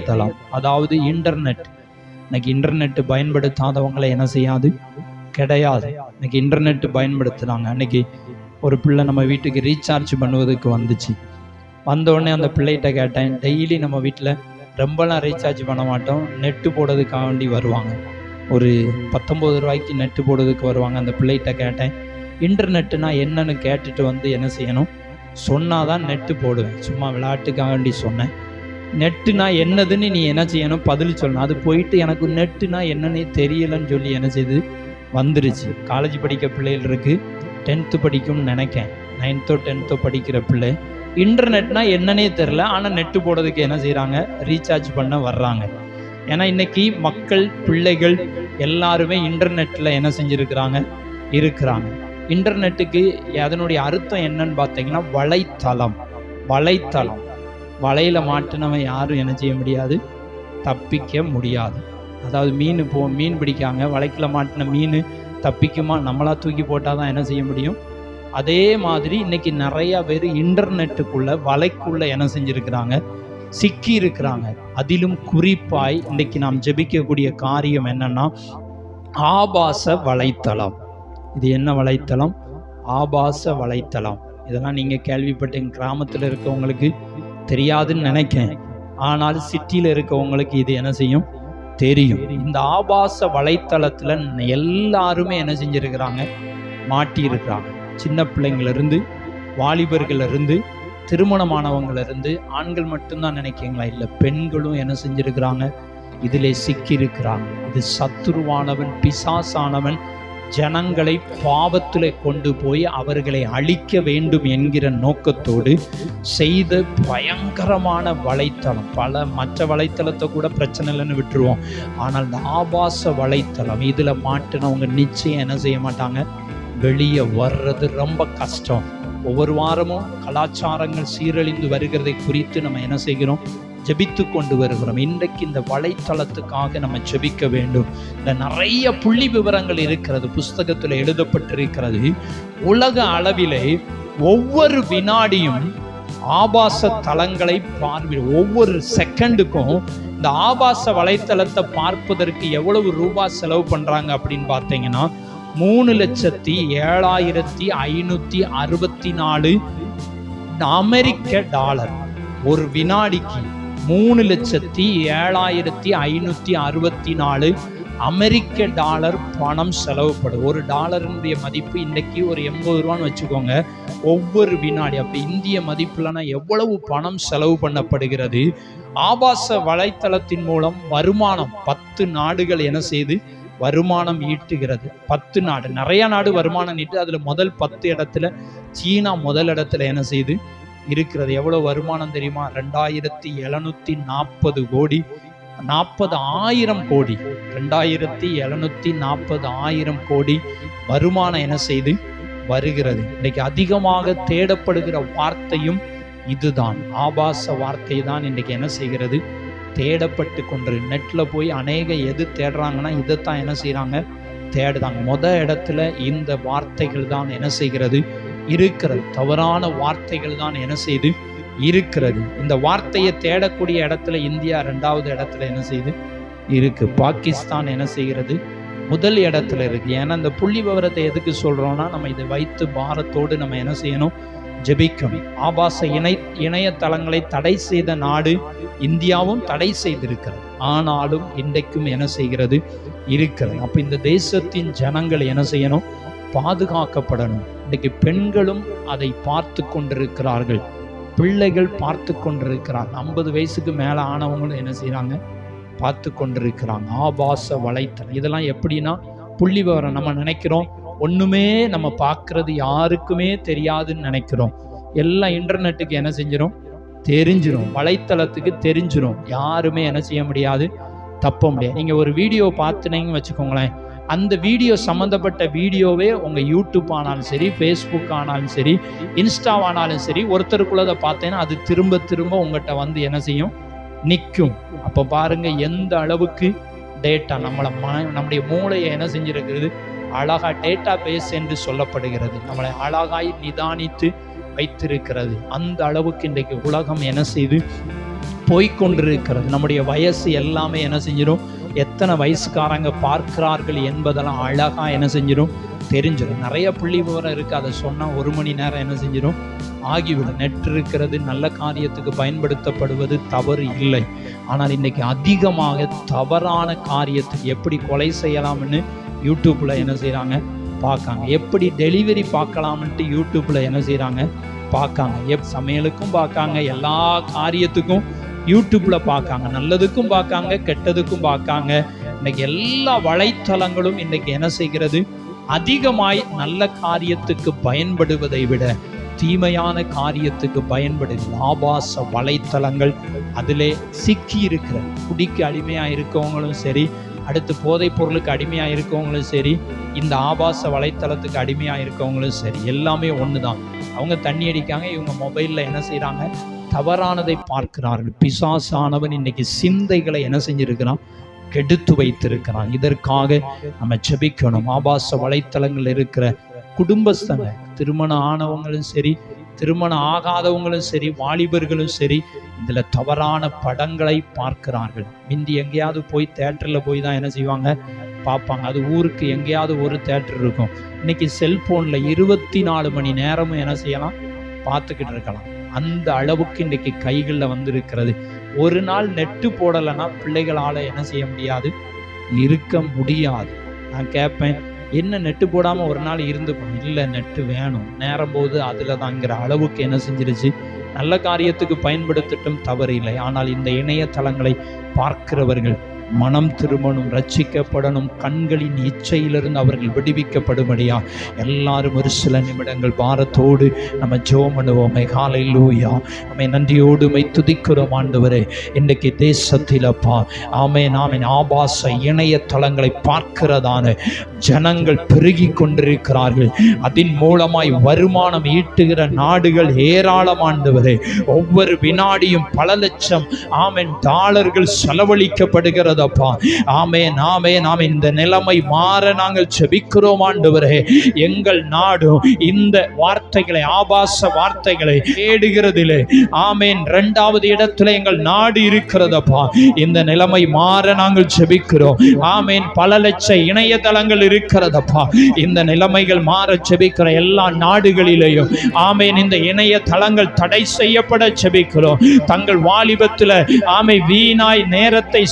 இணையதளம் அதாவது இன்டர்நெட் இன்னைக்கு இன்டர்நெட் பயன்படுத்தாதவங்களை என்ன செய்யாது? கிடையாது. இன்னைக்கு இன்டர்நெட் பயன்படுத்துகிறாங்க அன்னைக்கு ஒரு பிள்ளை நம்ம வீட்டுக்கு ரீசார்ஜ் பண்ணுவதற்கு வந்துச்சு. வந்த உடனே அந்த பிள்ளைகிட்ட கேட்டேன் டெய்லி நம்ம வீட்டில் ரொம்பலாம் ரீசார்ஜ் பண்ண மாட்டோம். நெட்டு போடுறதுக்காக வேண்டி வருவாங்க. ஒரு பத்தொம்பது ரூபாய்க்கு நெட்டு போடுறதுக்கு வருவாங்க. அந்த பிள்ளைகிட்ட கேட்டேன் இன்டர்நெட்டுனா என்னன்னு கேட்டுட்டு வந்து என்ன செய்யணும்? சொன்னால் தான் நெட்டு போடுவேன். சும்மா விளையாட்டுக்காக வேண்டி சொன்னேன். நெட்டுனா என்னதுன்னு நீ என்ன செய்யணும்? பதில் சொல்லணும். அது போயிட்டு எனக்கு நெட்டுனா என்னன்னு தெரியலன்னு சொல்லி என்ன செய்யுது வந்துருச்சு. காலேஜ் படிக்க பிள்ளைகள் இருக்குது டென்த்து படிக்கும்னு நினைக்கேன் நைன்த்தோ டென்த்தோ படிக்கிற பிள்ளை. இன்டர்நெட்னா என்னன்னே தெரில ஆனால் நெட்டு போடுறதுக்கு என்ன செய்கிறாங்க ரீசார்ஜ் பண்ண வர்றாங்க. ஏன்னா இன்றைக்கி மக்கள் பிள்ளைகள் எல்லாருமே இன்டர்நெட்டில் என்ன செஞ்சுருக்கிறாங்க? இருக்கிறாங்க. இன்டர்நெட்டுக்கு அதனுடைய அர்த்தம் என்னன்னு பார்த்தீங்கன்னா வலைத்தளம். வலைத்தளம். வலையில் மாட்டினவன் யாரும் என்ன செய்ய முடியாது? தப்பிக்க முடியாது. அதாவது மீன் போ மீன் பிடிக்காங்க வலைக்கில் மாட்டின மீன் தப்பிக்குமா? நம்மளா தூக்கி போட்டால் தான் என்ன செய்ய முடியும்? அதே மாதிரி இன்றைக்கி நிறையா பேர் இன்டர்நெட்டுக்குள்ள வலைக்குள்ளே என்ன செஞ்சுருக்கிறாங்க? சிக்கி இருக்கிறாங்க. அதிலும் குறிப்பாய் இன்றைக்கி நாம் ஜெபிக்கக்கூடிய காரியம் என்னன்னா ஆபாச வலைத்தளம். இது என்ன வலைத்தளம்? ஆபாச வலைத்தளம். இதெல்லாம் நீங்கள் கேள்விப்பட்டீங்க. கிராமத்தில் இருக்கவங்களுக்கு தெரியாதுன்னு நினைக்கேன் ஆனால் சிட்டியில் இருக்கவங்களுக்கு இது என்ன செய்யும்? தெரியும். இந்த ஆபாச வலைத்தளத்தில் எல்லாருமே என்ன செஞ்சுருக்கிறாங்க? மாட்டியிருக்கிறாங்க. சின்ன பிள்ளைங்களிருந்து வாலிபர்களிருந்து திருமணமானவங்களிருந்து ஆண்கள் மட்டும்தான் நினைக்கிறீங்களா? இல்லை பெண்களும் என்ன செஞ்சுருக்கிறாங்க? இதிலே சிக்கியிருக்கிறாங்க. இது சத்துருவானவன் பிசாசானவன் ஜனங்களை பாவத்தில் கொண்டு போய் அவர்களை அழிக்க வேண்டும் என்கிற நோக்கத்தோடு செய்த பயங்கரமான வலைத்தளம். பல மற்ற வலைத்தளத்தை கூட பிரச்சனை இல்லைன்னு விட்டுருவோம். ஆனால் இந்த ஆபாச வலைத்தளம் இதில் மாட்டினவங்க நிச்சயம் என்ன செய்ய மாட்டாங்க? வெளியே வர்றது ரொம்ப கஷ்டம். ஒவ்வொரு வாரமும் கலாச்சாரங்கள் சீரழிந்து வருகிறதை குறித்து நம்ம என்ன செய்கிறோம்? ஜெபித்து கொண்டு வருகிறோம். இன்றைக்கு இந்த வலைத்தளத்துக்காக நம்ம ஜெபிக்க வேண்டும். இந்த நிறைய புள்ளி விவரங்கள் இருக்கிறது புஸ்தகத்தில் எழுதப்பட்டிருக்கிறது. உலக அளவிலே ஒவ்வொரு வினாடியும் ஆபாச தளங்களை பார்வை ஒவ்வொரு செகண்டுக்கும் இந்த ஆபாச வலைத்தளத்தை பார்ப்பதற்கு எவ்வளவு ரூபாய் செலவு பண்ணுறாங்க அப்படின்னு பார்த்தீங்கன்னா மூணு லட்சத்தி ஏழாயிரத்தி ஐநூற்றி அறுபத்தி நாலு அமெரிக்க டாலர் ஒரு வினாடிக்கு. மூணு லட்சத்தி ஏழாயிரத்தி ஐநூற்றி அறுபத்தி நாலு அமெரிக்க டாலர் பணம் செலவுப்படும். ஒரு டாலருடைய மதிப்பு இன்றைக்கி ஒரு எண்பது ரூபான்னு வச்சுக்கோங்க. ஒவ்வொரு வினாடி அப்போ இந்திய மதிப்புலனா எவ்வளவு பணம் செலவு பண்ணப்படுகிறது? ஆபாச வலைத்தளத்தின் மூலம் வருமானம் பத்து நாடுகள் என்ன செய்து? வருமானம் ஈட்டுகிறது. பத்து நாடு. நிறையா நாடு வருமானம் ஈட்டு அதில் முதல் பத்து இடத்துல சீனா முதல் இடத்துல என்ன செய்து? இருக்கிறது. எவ்வளவு வருமானம் தெரியுமா? ரெண்டாயிரத்தி எழுநூத்தி நாற்பது கோடி. நாற்பது ஆயிரம் கோடி. ரெண்டாயிரத்தி எழுநூத்தி நாற்பது ஆயிரம் கோடி வருமானம் என்ன செய்து? வருகிறது. இன்றைக்கு அதிகமாக தேடப்படுகிற வார்த்தையும் இதுதான். ஆபாச வார்த்தை தான் இன்றைக்கி என்ன செய்கிறது? தேடப்பட்டு கொண்டு நெட்டில் போய் அநேக எது தேடுறாங்கன்னா இதைத்தான் என்ன செய்கிறாங்க தேடுதாங்க மொதல் இடத்துல இந்த வார்த்தைகள் தான் என்ன செய்கிறது? இருக்கிறது தவறான வார்த்தைகள் தான் என்ன செய்து? இருக்கிறது. இந்த வார்த்தையை தேடக்கூடிய இடத்துல இந்தியா ரெண்டாவது இடத்துல என்ன செய்யுது இருக்கு. பாகிஸ்தான் என்ன செய்கிறது? முதல் இடத்துல இருக்கு. ஏன்னா இந்த புள்ளி விவரத்தை எதுக்கு சொல்றோம்னா நம்ம இதை வைத்து பாரத்தோடு நம்ம என்ன செய்யணும்? ஜெபிக்கணும். ஆபாச இணை இணையதளங்களை தடை செய்த நாடு இந்தியாவும் தடை செய்திருக்கிறது. ஆனாலும் இன்றைக்கும் என்ன செய்கிறது? இருக்கிறது. அப்போ இந்த தேசத்தின் ஜனங்கள் என்ன செய்யணும்? பாதுகாக்கப்படணும். இன்னைக்கு பெண்களும் அதை பார்த்து கொண்டிருக்கிறார்கள். பிள்ளைகள் பார்த்து கொண்டிருக்கிறாங்க ஐம்பது வயசுக்கு மேலே ஆனவங்களும் என்ன செய்கிறாங்க பார்த்து கொண்டிருக்கிறாங்க. ஆபாச வலைத்தளம். இதெல்லாம் எப்படின்னா புள்ளி விவரம் நம்ம நினைக்கிறோம். ஒன்றுமே நம்ம பார்க்குறது யாருக்குமே தெரியாதுன்னு நினைக்கிறோம். எல்லாம் இன்டர்நெட்டுக்கு என்ன செஞ்சிடும் தெரிஞ்சிடும் வலைத்தளத்துக்கு தெரிஞ்சிடும் யாருமே என்ன செய்ய முடியாது? தப்ப முடியாது. நீங்கள் ஒரு வீடியோ பார்த்துனீங்கன்னு வச்சுக்கோங்களேன். அந்த வீடியோ சம்மந்தப்பட்ட வீடியோவே உங்கள் யூடியூப் ஆனாலும் சரி ஃபேஸ்புக் ஆனாலும் சரி இன்ஸ்டாவானாலும் சரி ஒருத்தருக்குள்ளதை பார்த்தேன்னா அது திரும்ப திரும்ப உங்கள்கிட்ட வந்து என்ன செய்யும்? நிற்கும் அப்போ பாருங்க எந்த அளவுக்கு டேட்டா நம்மளை ம நம்முடைய மூளையை என்ன செஞ்சுருக்கிறது அழகா டேட்டா பேஸ் என்று சொல்லப்படுகிறது. நம்மளை அழகாய் நிதானித்து வைத்திருக்கிறது. அந்த அளவுக்கு இன்றைக்கு உலகம் என்ன செய்து போய்கொண்டிருக்கிறது நம்முடைய வயசு எல்லாமே என்ன செஞ்சிடும் எத்தனை வயசுக்காரங்க பார்க்கிறார்கள் என்பதெல்லாம் அழகாக என்ன செஞ்சிடும் தெரிஞ்சிடும் நிறைய புள்ளி விவரம் இருக்குது அதை சொன்னால் ஒரு மணி நேரம் என்ன செஞ்சிடும் ஆகிவிடும். நெட் இருக்கிறது நல்ல காரியத்துக்கு பயன்படுத்தப்படுவது தவறு இல்லை. ஆனால் இன்றைக்கி அதிகமாக தவறான காரியத்துக்கு எப்படி கொலை செய்யலாம்னு யூடியூப்பில் என்ன செய்கிறாங்க பார்க்காங்க. எப்படி டெலிவரி பார்க்கலாம்ன்ட்டு யூடியூப்பில் என்ன செய்கிறாங்க பார்க்காங்க. எப் சமையலுக்கும் பார்க்காங்க. எல்லா காரியத்துக்கும் யூடியூப்ல பார்க்காங்க. நல்லதுக்கும் பார்க்காங்க கெட்டதுக்கும் பார்க்காங்க. இன்னைக்கு எல்லா வலைத்தளங்களும் இன்னைக்கு என்ன செய்கிறது? அதிகமாய் நல்ல காரியத்துக்கு பயன்படுவதை விட தீமையான காரியத்துக்கு பயன்படுகிறது ஆபாச வலைத்தளங்கள் அதிலே சிக்கி இருக்கிற குடிக்கு அடிமையாக இருக்கவங்களும் சரி அடுத்து போதைப் பொருளுக்கு அடிமையாக இருக்கவங்களும் சரி இந்த ஆபாச வலைத்தளத்துக்கு அடிமையாக இருக்கவங்களும் சரி எல்லாமே ஒன்று தான் அவங்க தண்ணி அடிக்காங்க இவங்க மொபைலில் என்ன செய்கிறாங்க தவறானதை பார்க்கிறார்கள். பிசாசானவன் இன்னைக்கு சிந்தைகளை என்ன செஞ்சிருக்கிறான்? கெடுத்து வைத்திருக்கிறான். இதற்காக நம்ம ஜெபிக்கணும். ஆபாச வலைத்தளங்கள் இருக்கிற குடும்பஸ்தங்க திருமணம் ஆனவங்களும் சரி திருமணம் ஆகாதவங்களும் சரி வாலிபர்களும் சரி இதில் தவறான படங்களை பார்க்கிறார்கள். முந்தி எங்கேயாவது போய் தேட்டரில் போய் தான் என்ன செய்வாங்க? பார்ப்பாங்க. அது ஊருக்கு எங்கேயாவது ஒரு தேட்டர் இருக்கும். இன்னைக்கு செல்ஃபோனில் இருபத்தி நாலு மணி நேரமும் என்ன செய்யலாம்? பார்த்துக்கிட்டு இருக்கலாம். அந்த அளவுக்கு இன்னைக்கு கைகளில் வந்திருக்கிறது. ஒரு நாள் நெட்டு போடலைன்னா பிள்ளைகளால் என்ன செய்ய முடியாது? இருக்க முடியாது. நான் கேட்பேன் என்ன நெட்டு போடாமல் ஒரு நாள் இருந்துப்போம் இல்லை நெட்டு வேணும். நேரம் போது அதில் தாங்கிற அளவுக்கு என்ன செஞ்சிருச்சு? நல்ல காரியத்துக்கு பயன்படுத்தட்டும் தவறு இல்லை ஆனால் இந்த இணையதளங்களை பார்க்கிறவர்கள் மனம் திரும்பணும் ரட்சிக்கப்படணும் கண்களின் இச்சையிலிருந்து அவர்கள் விடுவிக்கப்படும்படியா? எல்லாரும் ஒரு சில நிமிடங்கள் பாரத்தோடு நம்ம ஜோம் பண்ணுவோமே. காலை லூயா நம்மை நன்றியோடு மை துதிக்கிறோம் ஆண்டவரே. இன்றைக்கு தேசத்தில் அப்பா ஆமே நாமே ஆபாச இணையதளங்களை பார்க்கிறதான ஜனங்கள் பெருகி கொண்டிருக்கிறார்கள். அதன் மூலமாய் வருமானம் ஈட்டுகிற நாடுகள் ஏராளமாண்டவரே ஒவ்வொரு வினாடியும் பல லட்சம் ஆமென் டாலர்கள் செலவழிக்கப்படுகிறது செலவழிக்கப்படுகிறதப்பா ஆமே நாமே நாம் இந்த நிலைமை மாற நாங்கள் செபிக்கிறோம் ஆண்டவரே எங்கள் நாடும் இந்த வார்த்தைகளை ஆபாச வார்த்தைகளை தேடுகிறதிலே ஆமேன் இரண்டாவது இடத்துல எங்கள் நாடு இருக்கிறதப்பா இந்த நிலைமை மாற நாங்கள் செபிக்கிறோம் ஆமேன் பல லட்ச இணையதளங்கள் இருக்கிறதப்பா இந்த நிலைமைகள் மாற செபிக்கிற எல்லா நாடுகளிலேயும் ஆமேன் இந்த இணையதளங்கள் தடை செய்யப்பட செபிக்கிறோம் தங்கள் வாலிபத்தில் ஆமை வீணாய் நேரத்தை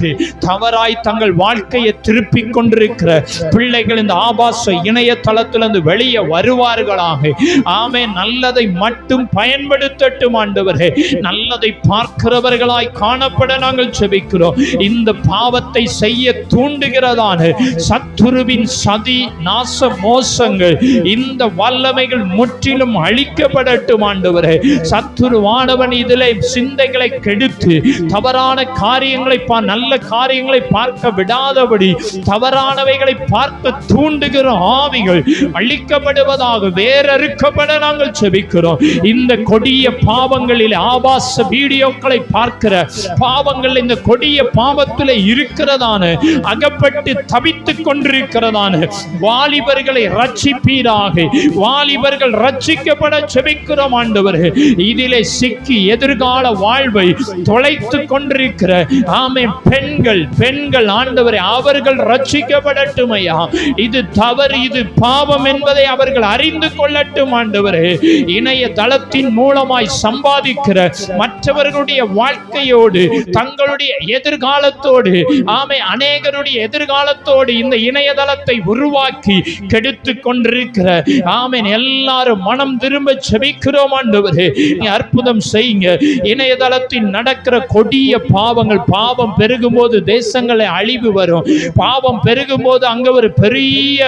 செலவழித்து தவறாய் தங்கள் வாழ்க்கையை திருப்பிக் கொண்டிருக்கிற பிள்ளைகள் இந்த ஆபாச இணையதளத்திலிருந்து வெளியே வருவார்களாக. ஆமே நல்லதை மட்டும் பயன்படுத்தட்டும் ஆண்டவரே. நல்லதை பார்க்கிறவர்களாய் காணப்பட நாங்கள் செபிக்கிறோம். இந்த பாவத்தை செய்ய தூண்டுகிறதான சத்துருவின் சதி நாச மோசங்கள் இந்த வல்லமைகள் முற்றிலும் அழிக்கப்படட்டும் ஆண்டவரே. சத்துருவானவன் இதிலே சிந்தைகளை கெடுத்து தவறான காரியங்களை நல்ல நல்ல காரியங்களை பார்க்க விடாதபடி தவறானவைகளை பார்க்க தூண்டுகிற ஆவிகள் அழிக்கப்படுவதாக வேறறுக்கப்பட நாங்கள் செபிக்கிறோம். இந்த கொடிய பாவங்களில் ஆபாச வீடியோக்களை பார்க்கிற பாவங்கள் இந்த கொடிய பாவத்தில் இருக்கிறதான அகப்பட்டு தவித்துக் கொண்டிருக்கிறதான வாலிபர்களை ரட்சிப்பீராக வாலிபர்கள் ரட்சிக்கப்பட செபிக்கிறோம் ஆண்டவர்கள் இதிலே சிக்கி எதிர்கால வாழ்வை தொலைத்து கொண்டிருக்கிற ஆமே பெண்கள் பெண்கள் ஆண்டவரே அவர்கள் ரட்சிக்கப்படட்டும் ஐயா இது தவறு இது பாவம் என்பதை அவர்கள் அறிந்து கொள்ளட்டும் ஆண்டவரே. இணைய தளத்தின் மூலமாய் சம்பாதிக்கிற மற்றவர்களுடைய வாழ்க்கையோடு தங்களுடைய எதிர்காலத்தோடு ஆமை அநேகருடைய எதிர்காலத்தோடு இந்த இணையதளத்தை உருவாக்கி கெடுத்து கொண்டிருக்கிற ஆமேன் எல்லாரும் மனம் திரும்ப செபிக்கிறோம் ஆண்டவரே. நீ அற்புதம் செய்யுங்க. இணையதளத்தில் நடக்கிற கொடிய பாவங்கள் பாவம் பெரு பெருகும்போது தேசங்களை அழிவு வரும். பாவம் பெருகும்போது அங்க ஒரு பெரிய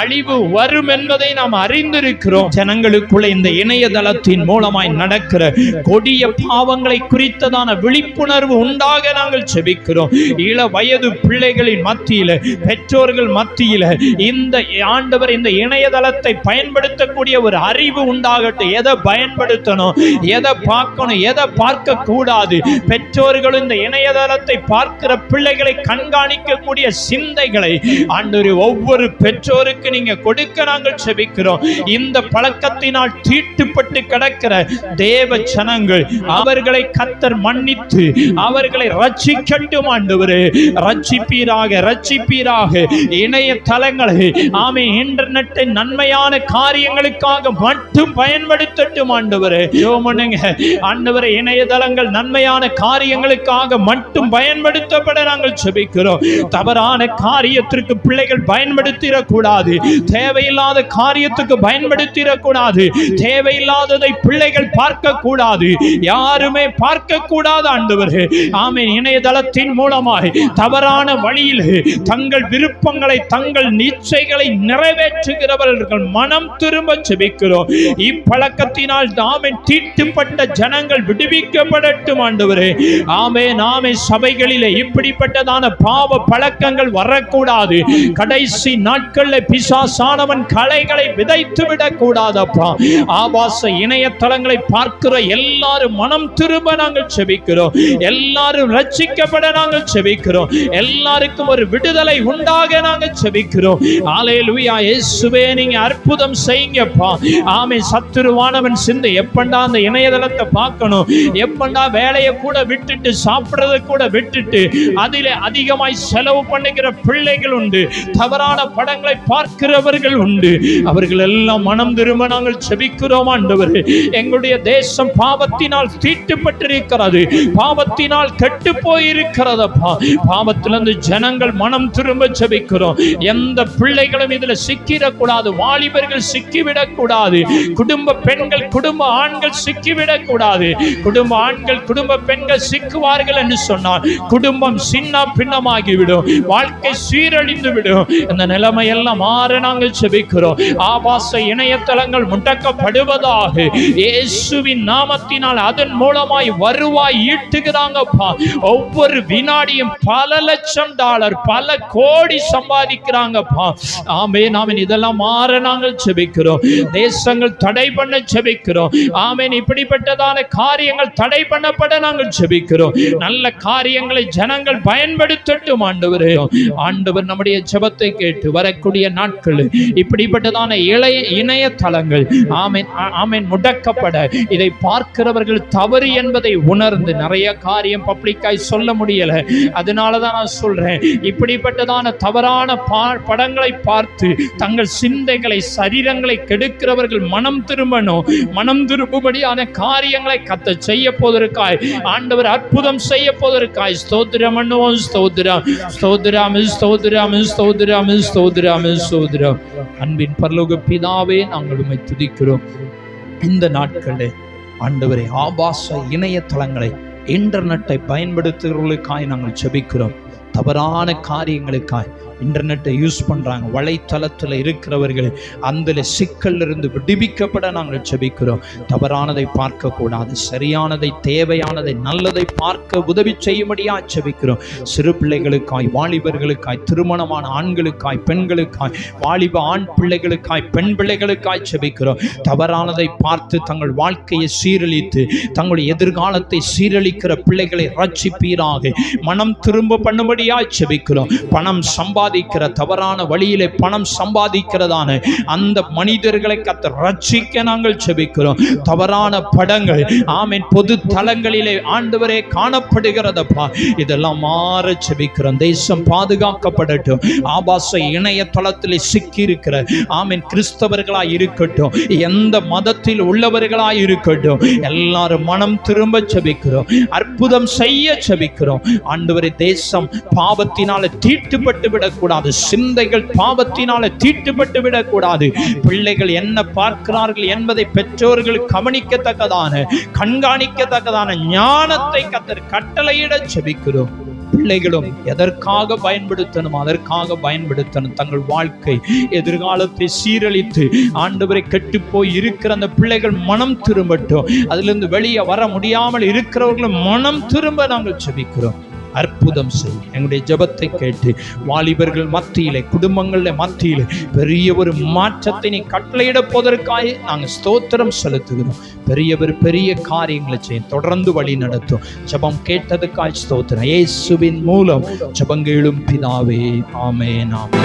அழிவு வரும் என்பதை நாம் அறிந்திருக்கிறோம். ஜனங்களுக்குள்ள இந்த இணையதளத்தின் மூலமாய் நடக்கிற கொடிய பாவங்களை குறித்ததான விழிப்புணர்வு உண்டாக நாங்கள் செபிக்கிறோம். இள வயது பிள்ளைகளின் மத்தியில பெற்றோர்கள் மத்தியில இந்த ஆண்டவர் இந்த இணையதளத்தை பயன்படுத்தக்கூடிய ஒரு அறிவு உண்டாகட்டும். எதை பயன்படுத்தணும் எதை பார்க்கணும் எதை பார்க்க கூடாது பெற்றோர்கள் இந்த இணையதளத்தை பார்க்க பார்க்கிற பிள்ளைகளை கண்காணிக்கக்கூடிய சிந்தைகளை ஆண்டவரே ஒவ்வொரு பெற்றோருக்கு நீங்க கொடுக்க நாங்கள் செபிக்கிறோம். இந்த பழக்கத்தினால் தீட்டுப்பட்டு கிடக்கிற தேவ ஜனங்கள் அவர்களை கத்தர் மன்னித்து அவர்களை ரட்சிக்கட்டும் ஆண்டவரே. ரட்சிப்பீராக ரட்சிப்பீராக இணைய தளங்களை ஆமே இன்டர்நெட்டை நன்மையான காரியங்களுக்காக மட்டும் பயன்படுத்தட்டும் ஆண்டவரே. யோமனுங்க ஆண்டவரே இணையதளங்கள் நன்மையான காரியங்களுக்காக மட்டும் பயன்படுத்த பயன்படுத்தப்பட நாங்கள் செபிக்கிறோம். தவறான காரியத்திற்கு பிள்ளைகள் பயன்படுத்திடக்கூடாது. தேவையில்லாத காரியத்துக்கு பயன்படுத்திடக்கூடாது. தேவையில்லாததை பிள்ளைகள் பார்க்க கூடாது யாருமே பார்க்க கூடாது ஆண்டவரே. ஆமே இணையதளத்தின் மூலமாக தவறான வழியில் தங்கள் விருப்பங்களை தங்கள் நிச்சயங்களை நிறைவேற்றுகிறவர்கள் மனம் திரும்ப செபிக்கிறோம். இப்பழக்கத்தினால் ஆமென் தீட்டுப்பட்ட ஜனங்கள் விடுவிக்கப்படட்டும் ஆண்டவரே. ஆமே நாமே சபைகளிலே இப்படிப்பட்டதான பாவ பழக்கங்கள் வரக்கூடாது. கடைசி நாட்கள்ல பிசாசானவன் கலைகளை விதைத்து விடக்கூடாதப்பா. ஆபாச இணையதளங்களை பார்க்கிற எல்லாரும் மனம் திரும்ப நாங்கள் செபிக்கிறோம். எல்லாரும் ரட்சிக்கப்பட நாங்கள் செபிக்கிறோம். எல்லாருக்கும் ஒரு விடுதலை உண்டாக நாங்கள் செபிக்கிறோம். ஆலையிலுயா இயேசுவே நீங்க அற்புதம் செய்யுங்கப்பா. ஆமை சத்துருவானவன் சிந்தை எப்பண்டா அந்த இணையதளத்தை பார்க்கணும்? எப்பண்டா வேலையை கூட விட்டுட்டு சாப்பிடுறதை கூட விட்டுட்டு அதிலே அதிகமாய் செலவு பண்ணுகிற பிள்ளைகள் உண்டு. தவறான படங்களை பார்க்கிறவர்கள் உண்டு. அவர்கள் எல்லாம் மனம் திரும்ப நாங்கள் செபிக்கிறோம் ஆண்டவர். எங்களுடைய தேசம் பாவத்தினால் தீட்டுப்பட்டிருக்கிறது. பாவத்தினால் கெட்டு போயிருக்கிறதப்பா பாவத்திலிருந்து ஜனங்கள் மனம் திரும்ப செபிக்கிறோம். எந்த பிள்ளைகளும் இதுல சிக்கிடக்கூடாது. வாலிபர்கள் சிக்கிவிடக்கூடாது. குடும்ப பெண்கள் குடும்ப ஆண்கள் சிக்கிவிடக்கூடாது. குடும்ப ஆண்கள் குடும்ப பெண்கள் சிக்குவார்கள் என்று சொன்னால் குடும்ப குடும்பம் சின்ன பின்னமாகிவிடும். வாழ்க்கை சீரழிந்து விடும். இந்த நிலைமை எல்லாம் மாற நாங்கள் செபிக்கிறோம். ஆபாச இணையதளங்கள் முடக்கப்படுவதாக இயேசுவின் நாமத்தினால் அதன் மூலமாய் வருவாய் ஈட்டுகிறாங்கப்பா. ஒவ்வொரு வினாடியும் பல லட்சம் டாலர் பல கோடி சம்பாதிக்கிறாங்கப்பா. ஆமே நாம இதெல்லாம் மாற நாங்கள் செபிக்கிறோம். தேசங்கள் தடை பண்ண செபிக்கிறோம். ஆமேன். இப்படிப்பட்டதான காரியங்கள் தடை பண்ணப்பட நாங்கள் செபிக்கிறோம். நல்ல காரியங்களை ஜனங்கள் பயன்படுத்தட்டும் ஆண்டவரே. ஆண்டவர் நம்முடைய ஜபத்தை கேட்டு வரக்கூடிய நாட்கள் இப்படிப்பட்டதான இளைய இணையதளங்கள் ஆமேன் ஆமேன் முடக்கப்பட. இதை பார்க்கிறவர்கள் தவறு என்பதை உணர்ந்து நிறைய காரியம் பப்ளிக்காய் சொல்ல முடியல. அதனால தான் நான் சொல்றேன் இப்படிப்பட்டதான தவறான பா- படங்களை பார்த்து தங்கள் சிந்தைகளை சரீரங்களை கெடுக்கிறவர்கள் மனம் திரும்பணும். மனம் திரும்பும்படியான காரியங்களை கத்த செய்ய போவதற்காய் ஆண்டவர் அற்புதம் செய்ய போவதற்காய் ஸ்தோத்திரம் பண்ணுவோம் ஸ்தோத்திரம் ஸ்தோத்திரம் ஸ்தோத்திரம் ஸ்தோத்திரம் ஸ்தோத்திரம் ஸ்தோத்திரம் அன்பின் பரலோக பிதாவே நாங்கள் உண்மை துதிக்கிறோம் இந்த நாட்களில் ஆண்டவரை ஆபாச இணையதளங்களை இன்டர்நெட்டை பயன்படுத்துகிறவர்களுக்காய் நாங்கள் செபிக்கிறோம் தவறான காரியங்களுக்காய் இன்டர்நெட்டை யூஸ் பண்ணுறாங்க வலைத்தளத்தில் இருக்கிறவர்கள் அந்த சிக்கல்ல இருந்து விடுவிக்கப்பட நாங்கள் செபிக்கிறோம் தவறானதை பார்க்கக்கூடாது சரியானதை தேவையானதை நல்லதை பார்க்க உதவி செய்யும்படியாக செபிக்கிறோம் சிறு பிள்ளைகளுக்காய் வாலிபர்களுக்காய் திருமணமான ஆண்களுக்காய் பெண்களுக்காய் வாலிப ஆண் பிள்ளைகளுக்காய் பெண் பிள்ளைகளுக்காய் செபிக்கிறோம் தவறானதை பார்த்து தங்கள் வாழ்க்கையை சீரழித்து தங்களுடைய எதிர்காலத்தை சீரழிக்கிற பிள்ளைகளை ரட்சிப்பீராக. மனம் திரும்ப பண்ணும்படியாய் செபிக்கிறோம் பணம் சம்பா சம்பாதிக்கிற தவறான வழியிலே பணம் சம்பாதிக்கிறதான அந்த மனிதர்களை கத்த ரட்சிக்க நாங்கள் செபிக்கிறோம் தவறான படங்கள் ஆமீன் பொது தலங்களிலே ஆண்டவரே காணப்படுகிறதப்பா. இதெல்லாம் மாற செபிக்கிறோம் தேசம் பாதுகாக்கப்படட்டும். ஆபாச இணையதளத்தில் சிக்கி இருக்கிற ஆமீன் கிறிஸ்தவர்களாய் இருக்கட்டும். எந்த மதத்தில் உள்ளவர்களாய் இருக்கட்டும். எல்லாரும் மனம் திரும்ப செபிக்கிறோம் அற்புதம் செய்ய செபிக்கிறோம் ஆண்டவரே தேசம் பாவத்தினால தீட்டுப்பட்டு விட விடக்கூடாது. சிந்தைகள் பாவத்தினால தீட்டுப்பட்டு விடக்கூடாது. பிள்ளைகள் என்ன பார்க்கிறார்கள் என்பதை பெற்றோர்கள் கவனிக்கத்தக்கதான கண்காணிக்கத்தக்கதான ஞானத்தை கத்தர் கட்டளையிட செபிக்கிறோம் பிள்ளைகளும் எதற்காக பயன்படுத்தணும் அதற்காக பயன்படுத்தணும். தங்கள் வாழ்க்கை எதிர்காலத்தை சீரழித்து ஆண்டவரை கெட்டு போய் இருக்கிற அந்த பிள்ளைகள் மனம் திரும்பட்டும். அதிலிருந்து வெளியே வர முடியாமல் இருக்கிறவர்களும் மனம் திரும்ப நாங்கள் செபிக்கிறோம் அற்புதம் செய். எங்களுடைய ஜெபத்தை கேட்டு வாலிபர்கள் மத்தியிலே குடும்பங்களில் மத்தியிலே பெரிய ஒரு மாற்றத்தை நீ கட்டளையிட போவதற்காக நாங்கள் ஸ்தோத்திரம் செலுத்துகிறோம். பெரியவர் பெரிய காரியங்களை செய்யும் தொடர்ந்து வழி நடத்தும். ஜபம் கேட்டதுக்காய் ஸ்தோத்திரம். இயேசுவின் மூலம் ஜெபங்களும் பிதாவே. ஆமே நாம்